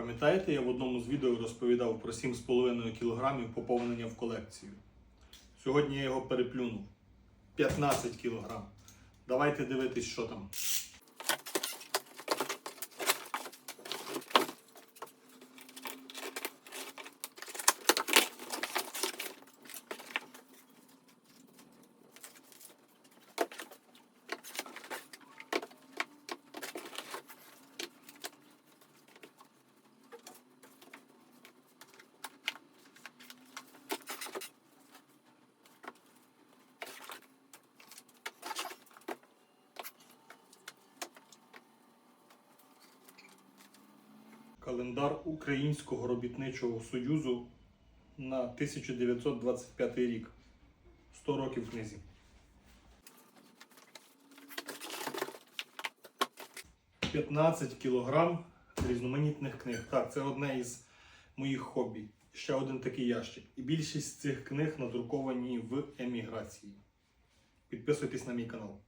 Пам'ятаєте, я в одному з відео розповідав про 7,5 кг поповнення в колекцію. Сьогодні я його переплюнув. 15 кг. Давайте дивитись, що там. Календар Українського робітничого союзу на 1925 рік. 100 років книзі. «15 кілограм різноманітних книг. Так, це одне із моїх хобі. Ще один такий ящик. І більшість цих книг надруковані в еміграції. Підписуйтесь на мій канал.